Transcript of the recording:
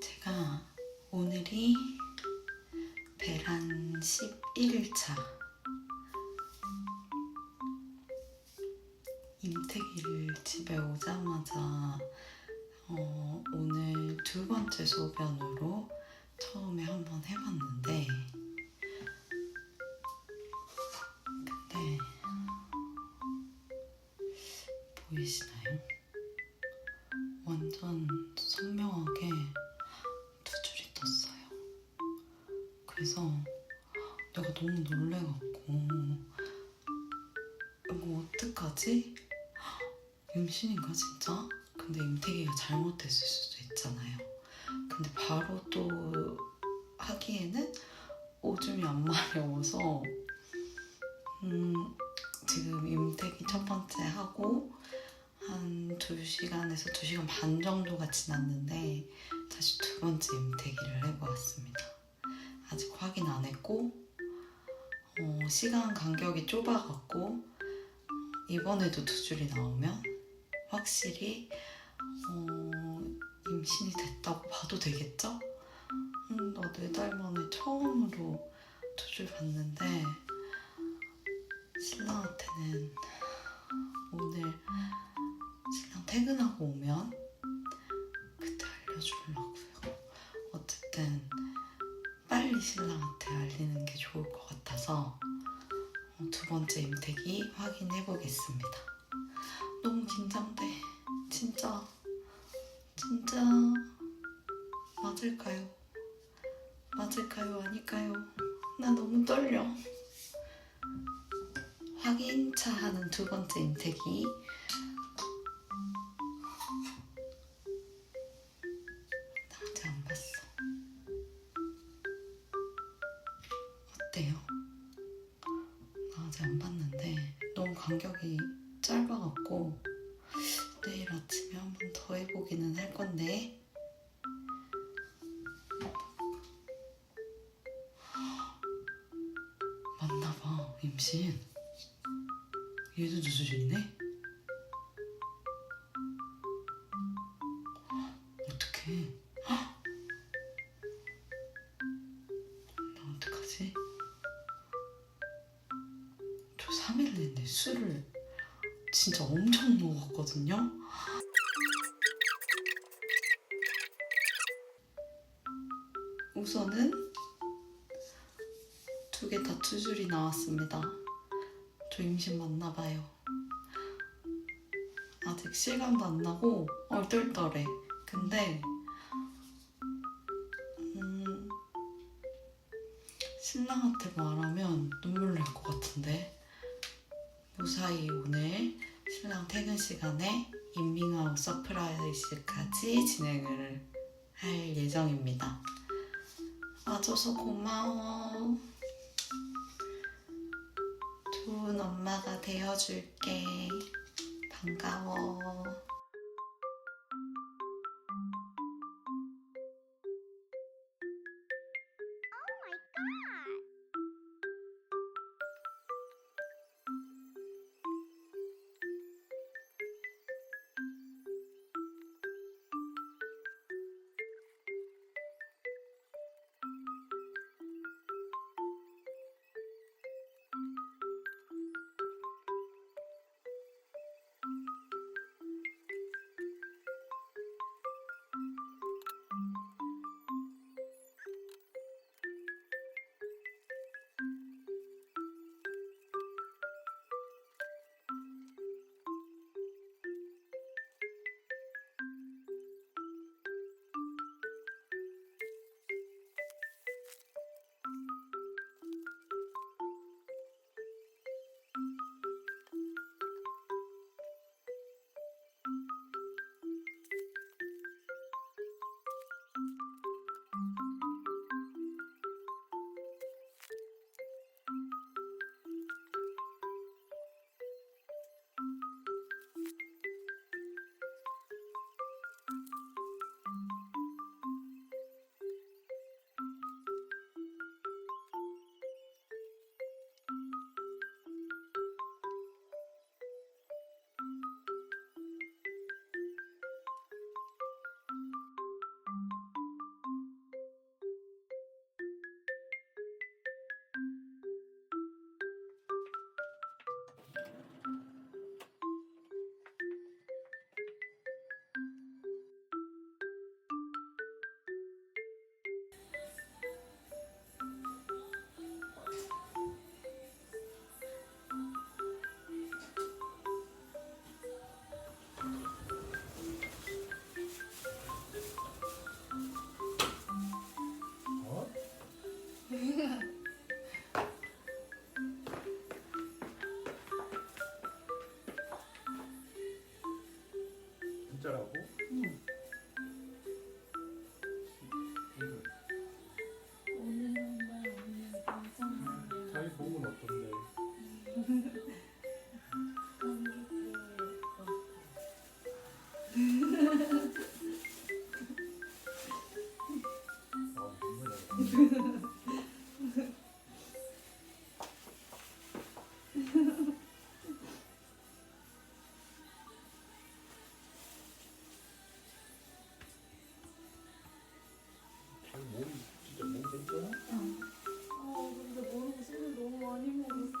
제가 오늘이 배란 11일차 임태기를 집에 오자마자 어, 오늘 두 번째 소변으로 처음에 한번 해봤는데 근데 보이시나요? 완전 선명하게 두 줄이 떴어요. 그래서 내가 너무 놀래갖고 이거 어떡하지? 임신인가 진짜? 근데 임태기가 잘못됐을 수도 있잖아요. 근데 바로 또 반 정도가 지났는데 다시 두 번째 임태기를 해보았습니다. 아직 확인 안 했고 어, 시간 간격이 좁아갖고 이번에도 두 줄이 나오면 확실히 어, 임신이 됐다고 봐도 되겠죠? 음, 나네 달 만에 처음으로 두 줄 봤는데 신랑한테는 오늘 신랑 퇴근하고 오면 빨리 신랑한테 알리는 게 좋을 것 같아서 어, 두 번째 임택이 확인해 보겠습니다. 너무 긴장돼. 진짜 진짜 맞을까요? 맞을까요? 아닐까요? 나 너무 떨려. 확인차 하는 두 번째 임택이 어때요? 나 아직 안 봤는데 너무 간격이 짧아갖고 내일 아침에 한 번 더 해보기는 할 건데. 맞나봐 임신. 얘도 두 줄이네 술을 진짜 엄청 먹었거든요 우선은 두 개다두 줄이 나왔습니다. 저 임신 맞나 봐요. 아직 실감도 안 나고 얼떨떨해. 근데 음, 신랑한테 말하면 눈물 날 것 같은데 무사히 오늘 신랑 퇴근 시간에 인밍아웃 서프라이즈까지 진행을 할 예정입니다. 와줘서 고마워. 좋은 엄마가 되어줄게. 반가워. 어, 몸이 진짜 몸 괜찮아? 아 근데 모르고 술을 너무 많이 먹었어.